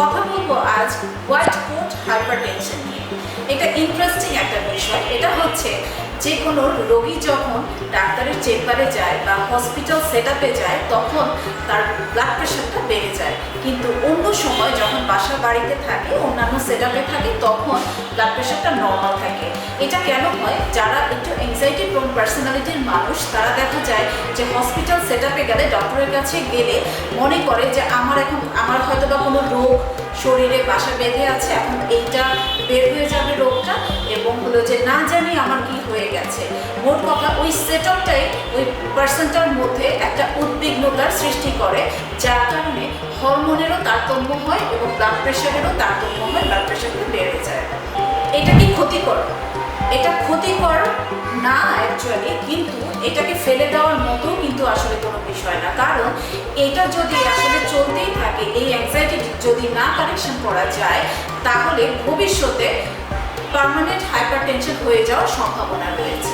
কথা বলব আজ হোয়াইট কোট হাইপারটেনশন নিয়ে। এটা ইন্টারেস্টিং একটা বিষয়। এটা হচ্ছে যে কোনো রোগী যখন ডাক্তারের চেম্বারে যায় বা হসপিটাল সেট যায়, তখন তার ব্লাড প্রেশারটা বেড়ে যায়। কিন্তু অন্য সময় যখন বাসা বাড়িতে থাকে, অন্যান্য সেট থাকে তখন ব্লাড প্রেশারটা নর্মাল থাকে। এটা কেন হয়? যারা একটু অ্যাংজাইটি প্রোন পার্সোনালিটির মানুষ, তারা দেখা যায় যে হসপিটাল সেট আপে গেলে ডক্টরের কাছে গেলে মনে করে যে আমার এখন, আমার হয়তো বা কোনো রোগ শরীরে বাসা বেঁধে আছে, এখন এইটা বের হয়ে যাবে রোগটা এবং হলো যে না জানি আমার কি হয়ে গেছে। মোট কথা ওই সেট আপটাই ওই পার্সনটার মধ্যে একটা উদ্বিগ্নতার সৃষ্টি করে, যার কারণে হরমোনেরও তারতম্য হয় এবং ব্লাড প্রেশারেরও তারতম্য হয় ব্লাড কি ক্ষতিকর। এটা ক্ষতিকর না অ্যাকচুয়ালি কিন্তু এটাকে ফেলে দেওয়ার মতো কিন্তু আসলে কোনো বিষয় না। কারণ এটা যদি আসলে চলতেই থাকে, এই অ্যাংজাইটি যদি না কারেকশন করা যায়, তাহলে ভবিষ্যতে পার্মানেন্ট হাইপারটেনশন হয়ে যাওয়ার সম্ভাবনা রয়েছে।